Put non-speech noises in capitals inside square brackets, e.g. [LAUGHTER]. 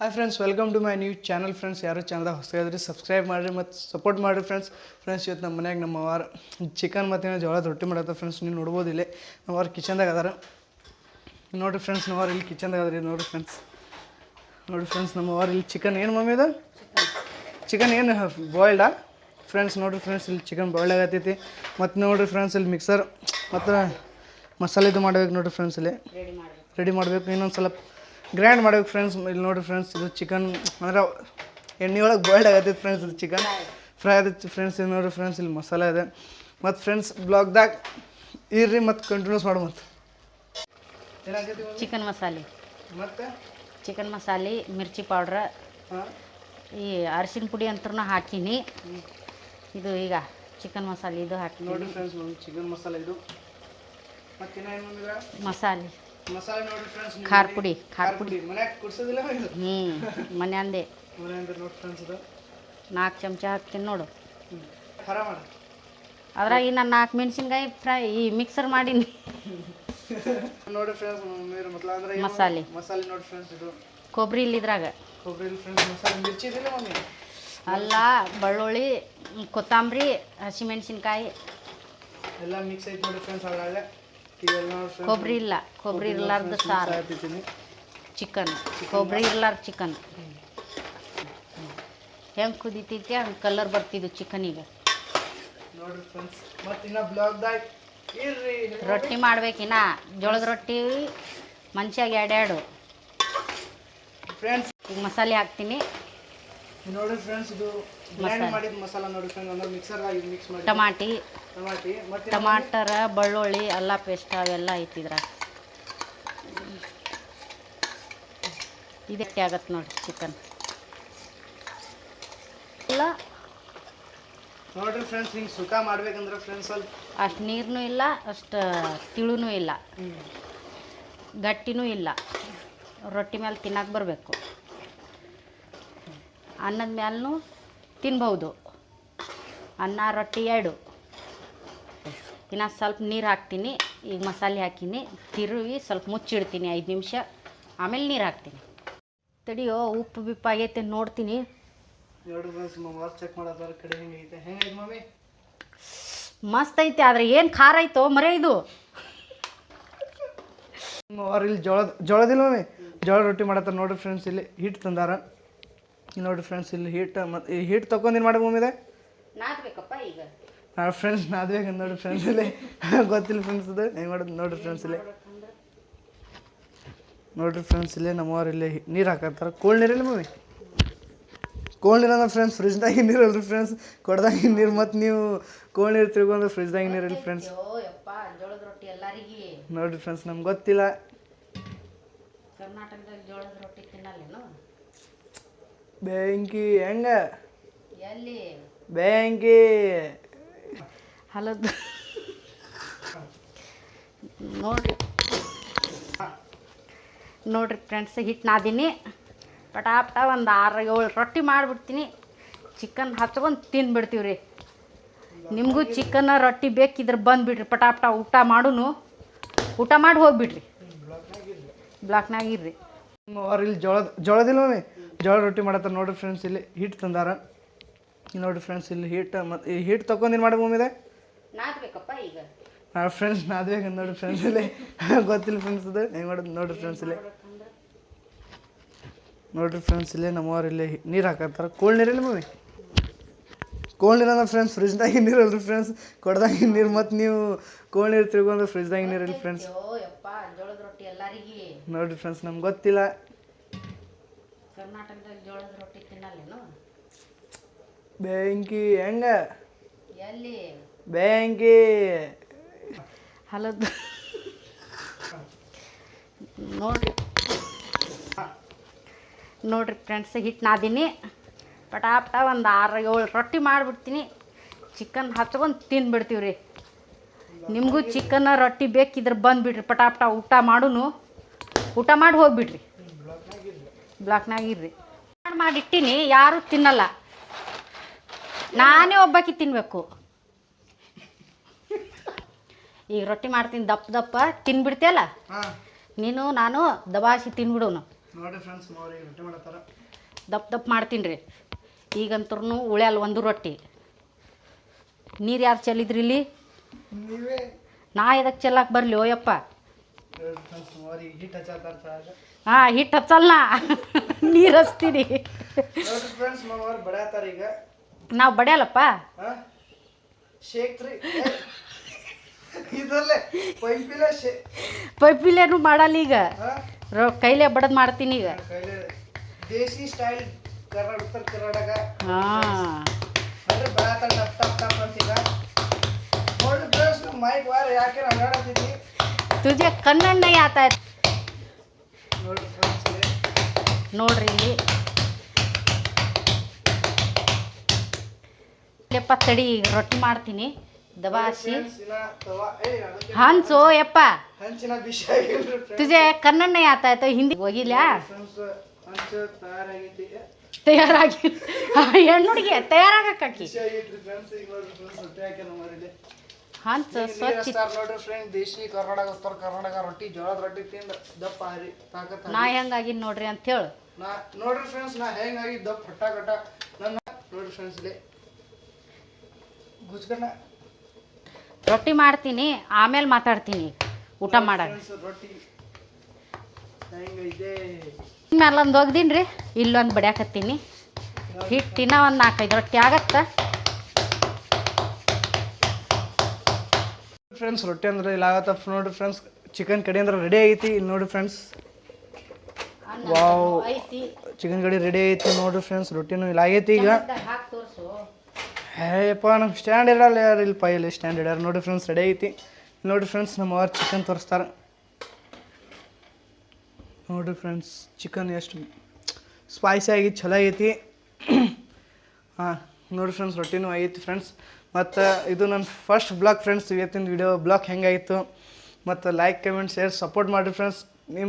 Hi friends welcome to my new channel friends ಯಾರು ಚಾನಲ್ದಾಗ ಹೊಸದಾದ್ರೆ subscribe ಮಾಡಿರಿ ಮತ್ತು ಸಪೋರ್ಟ್ ಮಾಡಿರಿ ಫ್ರೆಂಡ್ಸ್ ಫ್ರೆಂಡ್ಸ್ ಇವತ್ತು ನಮ್ಮ ಮನ್ಯಾಗ ನಮ್ಮ ವಾರ ಚಿಕನ್ ಮತ್ತು ಜೋಳದ ರೊಟ್ಟಿ ಮಾಡತ್ತ ಫ್ರೆಂಡ್ಸ್ ನೀವು ನೋಡ್ಬೋದು ಇಲ್ಲಿ. ನಮ್ಮ ಅವ್ರ ಕಿಚನ್ದಾಗ ಅದಾರ. ನೋಡಿರಿ ಫ್ರೆಂಡ್ಸ್ ನಮ್ಮ ಇಲ್ಲಿ ಇಲ್ಲಿ ಕಿಚನ್ದಾಗ ಅದ್ರಿ ನೋಡಿರಿ ಫ್ರೆಂಡ್ಸ್ ನೋಡಿ ಫ್ರೆಂಡ್ಸ್ ನಮ್ಮ ಅವ್ರು ಇಲ್ಲಿ ಚಿಕನ್ ಏನು ಮಮ್ಮಿ ಇದು? ಚಿಕನ್ ಏನು ಬಾಯ್ಲ್ಡಾ ಫ್ರೆಂಡ್ಸ್ ನೋಡಿರಿ ಫ್ರೆಂಡ್ಸ್ ಇಲ್ಲಿ ಚಿಕನ್ ಬಾಯ್ಲ್ಡ್ ಆಗತ್ತೈತಿ ಮತ್ತು ನೋಡಿರಿ ಫ್ರೆಂಡ್ಸ್ ಇಲ್ಲಿ ಮಿಕ್ಸರ್ ಮತ್ತು ಮಸಾಲೆದು ಮಾಡ್ಬೇಕು ನೋಡಿರಿ ಫ್ರೆಂಡ್ಸ್ ಇಲ್ಲಿ. ರೆಡಿ ಮಾಡಬೇಕು. ಇನ್ನೊಂದು ಸ್ವಲ್ಪ ಗ್ರ್ಯಾಂಡ್ ಮಾಡ್ಬೇಕು ಫ್ರೆಂಡ್ಸ್ ಇಲ್ಲಿ ನೋಡಿ ಫ್ರೆಂಡ್ಸ್ ಇದು ಚಿಕನ್ ಅಂದ್ರೆ ಎಣ್ಣೆ ಒಳಗೆ ಬಾಯ್ಲ್ಡ್ ಆಗತ್ತೈತಿ ಫ್ರೆಂಡ್ಸ್ ಇದು ಚಿಕನ್ ಫ್ರೈ ಆಗತ್ತೆ ಫ್ರೆಂಡ್ಸ್ ಇದು ನೋಡಿರಿ ಫ್ರೆಂಡ್ಸ್ ಇಲ್ಲಿ ಮಸಾಲೆ ಇದೆ. ಮತ್ತು ಫ್ರೆಂಡ್ಸ್ ಬ್ಲಾಗ್ದಾಗ ಇರ್ರಿ ಮತ್ತು ಕಂಟಿನ್ಯೂಸ್ ಮಾಡು ಮತ್ತು. ಚಿಕನ್ ಮಸಾಲೆ. ಮತ್ತು? ಚಿಕನ್ ಮಸಾಲೆ ಮಿರ್ಚಿ ಪೌಡ್ರ್ ಈ ಅರಿಶಿನ ಪುಡಿ ಅಂತೂ ಹಾಕೀನಿ. ಇದು ಈಗ ಚಿಕನ್ ಮಸಾಲೆ ಇದು ಹಾಕಿ ನೋಡಿ ಫ್ರೆಂಡ್ಸ್ ಚಿಕನ್ ಮಸಾಲೆ ಇದು. ಮಸಾಲೆ. ಮಸಾಲೆ ನೋಡಿ ಫ್ರೆಂಡ್ಸ್ ಖಾರ ಪುಡಿ ಖಾರ ಪುಡಿ. ಮನ್ಯಾಗ ಕುಡ್ಸೋದಿಲ್ಲ ಹ್ಞೂ ಮನೆಯಂದೆ ಮನೆಯಿಂದ ನೋಡಿ ಫ್ರೆಂಡ್ಸ್ ಇದು. ನಾಲ್ಕು ಚಮಚ ಹಾಕ್ತೀನಿ ನೋಡು. ಖಾರ ಮಾಡಿ. ಅದ್ರಾಗ ಇನ್ನು ನಾಲ್ಕು ಮೆಣಸಿನ್ಕಾಯಿ ಫ್ರೈ ಈ ಮಿಕ್ಸರ್ ಮಾಡೀನಿ. ನೋಡಿ ಫ್ರೆಂಡ್ಸ್ ಮತ್ಲ ಅಂದ್ರೆ ಮಸಾಲೆ. ಮಸಾಲೆ ನೋಡಿ ಫ್ರೆಂಡ್ಸ್ ಇದು. ಕೊಬ್ಬರಿ ಇಲ್ಲಿದ್ರಾಗ ಕೊಬ್ಬರಿ ಫ್ರೆಂಡ್ಸ್ ಮಸಾಲೆ ಮಿರ್ಚಿ ಇದಿಲ್ಲ ಮಮ್ಮಿ? ಅಲ್ಲ ಬೆಳ್ಳುಳ್ಳಿ ಕೊತ್ತಂಬರಿ ಹಸಿಮೆಣಸಿನ್ಕಾಯಿ ಎಲ್ಲ ಮಿಕ್ಸ್ ಐತೆ ನೋಡಿ ಫ್ರೆಂಡ್ಸ್ ಅದ್ರಾಗ ಕೊಬ್ಬರಿ ಇಲ್ಲ ಕೊಬ್ಬರಿ ಇರ್ಲಾರ್ದು ಸಾರು. ಚಿಕನ್ ಕೊಬ್ಬರಿ ಇರ್ಲಾರ್ದ ಚಿಕನ್. ಹೆಂಗೆ ಕುದಿತೈತಿ ಹಂಗೆ ಕಲರ್ ಬರ್ತಿದ್ದು ಚಿಕನಿಗೆ ನೋಡ್ರಿ ಫ್ರೆಂಡ್ಸ್ ಮತ್ತೆ ಇನ್ನ ಬ್ಲಾಗ್ದಾಗ ಇರ್ರಿ ರೊಟ್ಟಿ ಮಾಡ್ಬೇಕಿನ್ನ ಜೋಳದ ರೊಟ್ಟಿ ಮಂಚಾಗ ಎರಡೆರಡು ಫ್ರೆಂಡ್ಸ್ ಈಗ ಮಸಾಲೆ ಹಾಕ್ತೀನಿ. ನೋಡ್ರಿ ಫ್ರೆಂಡ್ಸ್ ಇದು ಗ್ರೈಂಡ್ ಮಾಡಿದ ಮಸಾಲ ನೋಡಿ ಫ್ರೆಂಡ್ಸ್ ಅಂದ್ರೆ ಮಿಕ್ಸರ್ದಾಗ ಮಿಕ್ಸ್ ಮಾಡಿ ಟಮಾಟಿ. ಟಮಾಟಿ. ಮತ್ತೆ ಟಮಾಟರ ಬೆಳ್ಳುಳ್ಳಿ ಅಲ್ಲ ಪೇಸ್ಟ್ ಅವೆಲ್ಲ ಐತಿದ್ರಾಗ ಇದಕ್ಕೆ ಆಗತ್ತೆ ನೋಡಿ ಚಿಕನ್ ಇಲ್ಲ. ನೋಡ್ರಿ ಫ್ರೆಂಡ್ಸ್ ಹಿಂಗೆ ಸುಖ ಮಾಡ್ಬೇಕಂದ್ರೆ ಫ್ರೆಂಡ್ಸ್ ಸ್ವಲ್ಪ ಅಷ್ಟು ನೀರೂ ಇಲ್ಲ ಅಷ್ಟು ತಿಳುನೂ ಇಲ್ಲ. ಗಟ್ಟಿನೂ ಇಲ್ಲ. ರೊಟ್ಟಿ ಮೇಲೆ ತಿನ್ನಕ್ಕೆ ಬರಬೇಕು. ಅನ್ನದ ಮ್ಯಾಲೂ ತಿನ್ಬೌದು. ಅನ್ನ ರೊಟ್ಟಿ ಎರಡು. ಇನ್ನು ಸ್ವಲ್ಪ ನೀರು ಹಾಕ್ತೀನಿ ಈಗ ಮಸಾಲೆ ಹಾಕೀನಿ ತಿರುವಿ ಸ್ವಲ್ಪ ಮುಚ್ಚಿಡ್ತೀನಿ ಐದು ನಿಮಿಷ ಆಮೇಲೆ ನೀರು ಹಾಕ್ತೀನಿ. ತಡಿಯೋ ಉಪ್ಪು ಬಿಪ್ಪು ಆಗೈತೆ ನೋಡ್ತೀನಿ. ಮಸ್ತ್ ಐತೆ ಆದ್ರೆ ಏನು ಖಾರ ಐತೋ ಮರೇ ಇದು. ಇಲ್ಲಿ ಜೋಳದ ಜೋಳದಿಲ್ಲ ಮಮ್ಮಿ ಜೋಳ ರೊಟ್ಟಿ ಮಾಡತ್ತಾರ ನೋಡ್ರಿ ಫ್ರೆಂಡ್ಸ್ ಇಲ್ಲಿ ಹಿಟ್ಟು ತಂದಾರ. ನೋಡ್ರಿ ಫ್ರೆಂಡ್ಸ್ ಇಲ್ಲಿ ಹೀಟ್ ಮತ್ತು ಹೀಟ್ ತೊಗೊಂಡು ಏನು ಮಾಡಿ ಮಮ್ಮಿದೆ? ನಾದ್ಬೇಕಪ್ಪ ಈಗ. ನಾವು ಫ್ರೆಂಡ್ಸ್ ನಾದ್ಬೇಕು ನೋಡಿ ಫ್ರೆಂಡ್ಸ್ ಇಲ್ಲಿ. ಗೊತ್ತಿಲ್ಲ ಫ್ರೆಂಡ್ಸ್ ಅದು ಹೆಂಗೆ ಮಾಡೋದು ನೋಡ್ರಿ ಫ್ರೆಂಡ್ಸ್ ಇಲ್ಲಿ. ನೋಡ್ರಿ ಫ್ರೆಂಡ್ಸ್ ಇಲ್ಲಿ ನಮ್ಮವ್ರು ಇಲ್ಲಿ ನೀರು ಹಾಕತ್ತಾರ ಕೋಲ್ಡ್ ನೀರಿಲ್ಲ ಮಮ್ಮಿ? ಕೋಲ್ಡ್ ನೀರು ಅಂದ್ರೆ ಫ್ರೆಂಡ್ಸ್ ಫ್ರಿಜ್ದಾಗ ನೀರು ಅಲ್ರಿ ಫ್ರೆಂಡ್ಸ್ ಕೊಡ್ದಾಗ ನೀರು ಮತ್ತು ನೀವು ಕೋಲ್ಡ್ ನೀರು ತಿಳ್ಕೊಂಡ್ರೆ ಫ್ರಿಜ್ದಾಗ ನೀರು ಇಲ್ಲ ಫ್ರೆಂಡ್ಸ್ ಅಯ್ಯೋ ಯಪ್ಪ ಜೋಳದ ರೊಟ್ಟಿ ಎಲ್ಲರಿಗೆ. ನೋಡ್ರಿ ಫ್ರೆಂಡ್ಸ್ ನಮ್ಗೆ ಗೊತ್ತಿಲ್ಲ. ಕರ್ನಾಟಕದಲ್ಲಿ ಜೋಳದ ರೊಟ್ಟಿ ತಿನ್ನಲ್ಲೇನು? ಬೆಂಕಿ ಹೆಂಗ? ಎಲ್ಲಿ? ಬೆಂಕಿ. ಹಲದ. ನೋಡ್ರಿ ನೋಡ್ರಿ ಫ್ರೆಂಡ್ಸ್ ಹಿಟ್ಟು ನಾದೀನಿ ಪಟಾಪಟ ಒಂದು ಆರು ಏಳು ರೊಟ್ಟಿ ಮಾಡಿಬಿಡ್ತೀನಿ. ಚಿಕನ್ ಹಚ್ಕೊಂಡು ತಿಂದ್ಬಿಡ್ತೀವಿ ರೀ ನಿಮಗೂ ಚಿಕನ್ ರೊಟ್ಟಿ ಬೇಕಿದ್ರೆ ಬಂದುಬಿಡ್ರಿ. ಪಟಾಪಟ ಊಟ ಮಾಡುನು. ಊಟ ಮಾಡಿ ಹೋಗ್ಬಿಡ್ರಿ. ಬ್ಲಾಕ್ನಾಗ ಇರ್ರಿ. ಜೋಳದ ಜೋಳದಿಲ್ಲ ಜೋಳ ರೊಟ್ಟಿ ಮಾಡತ್ತಾರ ನೋಡ್ರಿ ಫ್ರೆಂಡ್ಸ್ ಇಲ್ಲಿ ಹಿಟ್ಟು ತಂದಾರ. ನೋಡ್ರಿ ಫ್ರೆಂಡ್ಸ್ ಇಲ್ಲಿ ಹಿಟ್ಟು ಮತ್ತು ಈ ಹಿಟ್ಟು ತೊಗೊಂಡು ಏನು ಮಾಡಿ ನಾದ್ಬೇಕಪ್ಪ ಈಗ. ನಾವು ಫ್ರೆಂಡ್ಸ್ ನಾದ್ಬೇಕು ನೋಡ್ರಿ ಫ್ರೆಂಡ್ಸ್ ಇಲ್ಲಿ. [LAUGHS] ಗೊತ್ತಿಲ್ಲ ಫ್ರೆಂಡ್ಸ್ ಅದು ಹೆಂಗೆ ಮಾಡೋದು ನೋಡ್ರಿ ಫ್ರೆಂಡ್ಸ್ ಇಲ್ಲಿ. ನೋಡ್ರಿ ಫ್ರೆಂಡ್ಸ್ ಇಲ್ಲಿ ನಮ್ಮವ್ರು ಇಲ್ಲಿ ನೀರು ಹಾಕತ್ತಾರ. ಕೋಲ್ಡ್ ನೀರಿಲ್ಲ ಮಮ್ಮಿ? ಕೋಲ್ಡ್ ನೀರು ಅಂದ್ರೆ ಫ್ರೆಂಡ್ಸ್ ನೀರು ಅಲ್ರಿ ಫ್ರೆಂಡ್ಸ್ ಕೊಡ್ದಾಗ ನೀರು ಮತ್ತು ನೀವು ಕೋಲ್ಡ್ ನೀರು ತಿಳ್ಕೊಂಡ್ರೆ ಫ್ರಿಜ್ದಾಗ ನೀರು ಇಲ್ಲ ಫ್ರೆಂಡ್ಸ್ ನೋಡ್ರಿ ಫ್ರೆಂಡ್ಸ್ ನಮ್ಗೆ ಗೊತ್ತಿಲ್ಲ. ಕರ್ನಾಟಕದಾಗ ಜೋಳದ ರೊಟ್ಟಿ ತಿನ್ನಲ್ಲೇನು ಬೆಂಕಿ ಹೆಂಗ? ಎಲ್ಲಿ? ಬೆಂಕಿ. ಹಲದ. ನೋಡ್ರಿ. ನೋಡ್ರಿ ಫ್ರೆಂಡ್ಸ್ ಹಿಟ್ಟು ನಾದೀನಿ ಪಟಾಪಟ ಒಂದು ಆರು ಏಳು ರೊಟ್ಟಿ ಮಾಡಿಬಿಡ್ತೀನಿ. ಚಿಕನ್ ಹಚ್ಕೊಂಡು ತಿನ್ಬಿಡ್ತೀವಿ ರೀ ನಿಮಗೂ ಚಿಕನ್ ರೊಟ್ಟಿ ಬೇಕಿದ್ರೆ ಬಂದುಬಿಡ್ರಿ. ಪಟಾಪಟ ಊಟ ಮಾಡುನು. ಊಟ ಮಾಡಿ ಹೋಗ್ಬಿಡ್ರಿ. ಬ್ಲಾಕ್ನಾಗ ಇರ್ರಿ. ಮಾಡಿ ಮಾಡಿಟ್ಟಿನಿ ಯಾರು ತಿನ್ನಲ್ಲ. ನಾನೇ ಒಬ್ಬಾಕಿ ತಿನ್ನಬೇಕು ಈಗ ರೊಟ್ಟಿ ಮಾಡ್ತೀನಿ ದಪ್ಪ ದಪ್ಪ ತಿನ್ಬಿಡ್ತೀಯಲ್ಲ? ನೀನು ನಾನು ದಬಾಸಿ ತಿನ್ಬಿಡೋನು. ಮಾಡತ್ತಾರ? ದಪ್ಪ ದಪ್ಪ ಮಾಡ್ತೀನಿ ರೀ ಈಗಂತೂ ಉಳ್ಯಲ್ಲ ಒಂದು ರೊಟ್ಟಿ. ನೀರು ಯಾರು ಚೆಲ್ಲಿದ್ರಿ ಇಲ್ಲಿ? ನಾ ಇದಕ್ಕೆ ಚೆಲ್ಲಕ್ಕೆ ಬರಲಿ ಓಯಪ್ಪ? ಹಾಂ ಹಿಟ್ಟು ಹಚ್ಚಲ್ಲ ನೀರು ಹಚ್ತೀನಿ ನೋಡಿರಿ ಫ್ರೆಂಡ್ಸ್ ಮಾವ್ರು ಬಡಾತಾರ ಈಗ ನಾವು ಬಡಿಯಲ್ಲಪ್ಪ ಹಾ ಶೇಕ್ ರೀ ಇದರಲ್ಲೇ ಪೈಪಿಲೆ ಶೇ ಪೈಪಿಲೇನು ಮಾಡಲ್ಲ ಈಗ ಹಾ ರೊ ಕೈಲೇ ಬಡದ್ ಮಾಡ್ತೀನಿ ಈಗ ಕೈಲೇ ದೇಸಿ ಸ್ಟೈಲ್ ಕರ್ನಾಟಕ ಉತ್ತರ ಕರ್ನಾಟಕ ಹಾಂ ಅಂದ್ರೆ ಬಡಾತಾರ ಟಪ್ ಟಪ್ ಟಪ್ ಅಂತೀಗ ನೋಡ್ರಿ ಫ್ರೆಂಡ್ಸ್ ನಮ್ಮ ಮೈಕ್ ವಾರ ಯಾಕೆ ಅಲ್ಲಾಡತ್ತೈತಿ ತುಜೆ ಕಣ್ಣಣ್ಣ ನೈ ಆತಾ ಇತ್ತು ನೋಡ್ರಿ ಇಲ್ಲಿ. ಯಪ್ಪ ತಡಿ ರೊಟ್ಟಿ ಮಾಡ್ತೀನಿ. ದಬಾಸಿ. ಹಂಚು ಯಪ್ಪ. ತುಜೆ ಕನ್ನಣ್ಣ ನೈ ಆತಾ. ಇತ್ತು ಹಿಂದಿ ಹೋಗಿಲ್ಲ. ತಯಾರಾಗಿ ಹೆಣ್ಣು ಹುಡುಗಿ ತಯಾರಾಗಕ್ಕಾಕಿ. ಹಂಚ ಸ್ವಚ್ಛ ನೋಡ್ರಿ ಫ್ರೆಂಡ್ ದೇಶಿ ಕರ್ನಾಟಕ ಉತ್ತರ ಕರ್ನಾಟಕ ರೊಟ್ಟಿ ಜೋಳದ ರೊಟ್ಟಿ ತಿಂದ ದಪ್ಪ ಹಾರಿ ತಾಕತ್ ನಾ ಹೆಂಗಾಗಿನ್ ನೋಡ್ರಿ ಅಂತೇಳಿ ನಾ ನೋಡ್ರಿ ಫ್ರೆಂಡ್ಸ್ ನಾ ಹೆಂಗಾಗಿ ದಪ್ಪ ಹಟ್ಟ ಕಟ್ಟ ನನ್ನ ನೋಡ್ರಿ ಫ್ರೆಂಡ್ಸ್ ಇಲ್ಲಿ ಗುಜ್ಕಣ್ಣ ರೊಟ್ಟಿ ಮಾಡ್ತೀನಿ ಆಮೇಲೆ ಮಾತಾಡ್ತೀನಿ. ಊಟ ಮಾಡಾಕ ರೊಟ್ಟಿ ಹೆಂಗೈತೆ ಮೇಲೆ ಒಂದು ಒಗ್ದೀನಿ ರೀ ಇಲ್ಲೊಂದು ಬಡಿಯಾಕತ್ತೀನಿ. ಹಿಟ್ಟಿನ ಒಂದು ನಾಲ್ಕೈದು ರೊಟ್ಟಿ ಆಗತ್ತ. ಫ್ರೆಂಡ್ಸ್ ರೊಟ್ಟಿ ಅಂದ್ರೆ ಇಲ್ಲ ಆಗತ್ತ. ನೋಡ್ರಿ ಫ್ರೆಂಡ್ಸ್ ಚಿಕನ್ ಕಡಿ ಅಂದ್ರೆ ರೆಡಿ ಐತಿ ಇಲ್ಲಿ ನೋಡ್ರಿ ಫ್ರೆಂಡ್ಸ್ ವಾವ್ ಚಿಕನ್ ಕಡಿ ರೆಡಿ ಐತಿ ನೋಡ್ರಿ ಫ್ರೆಂಡ್ಸ್ ರೊಟ್ಟಿನೂ ಇಲ್ಲ ಆಗೈತಿ ಈಗ. ಹೇಯಪ್ಪ ನಮ್ಮ ಸ್ಟ್ಯಾಂಡ್ ಇರಲ್ಲ ಯಾರು ಇಲ್ಲಪ್ಪ ಇಲ್ಲಿ ಸ್ಟ್ಯಾಂಡ್ ಇಡ್ಯಾರ ನೋಡ್ರಿ ಫ್ರೆಂಡ್ಸ್ ರೆಡಿ ಐತಿ ನೋಡ್ರಿ ಫ್ರೆಂಡ್ಸ್ ನಮ್ಮ ಅವ್ರು ಚಿಕನ್ ತೋರಿಸ್ತಾರೆ. ನೋಡ್ರಿ ಫ್ರೆಂಡ್ಸ್ ಚಿಕನ್ ಎಷ್ಟು ಸ್ಪೈಸಿ ಆಗಿ ಚಲೋ ಆಗೈತಿ. [CLEARS THROAT] ಹಾಂ ನೋಡ್ರಿ ಫ್ರೆಂಡ್ಸ್ ರೊಟ್ಟಿನೂ ಆಗೈತಿ ಫ್ರೆಂಡ್ಸ್ ಮತ್ತು ಇದು ನನ್ನ ಫಸ್ಟ್ ಬ್ಲಾಗ್ ಫ್ರೆಂಡ್ಸ್ ಇವತ್ತಿನ ವಿಡಿಯೋ ಬ್ಲಾಗ್ ಹೆಂಗಾಯಿತು? ಮತ್ತು ಲೈಕ್ ಕಮೆಂಟ್ ಶೇರ್ ಸಪೋರ್ಟ್ ಮಾಡಿರಿ ಫ್ರೆಂಡ್ಸ್ ನಿಮ್ಮ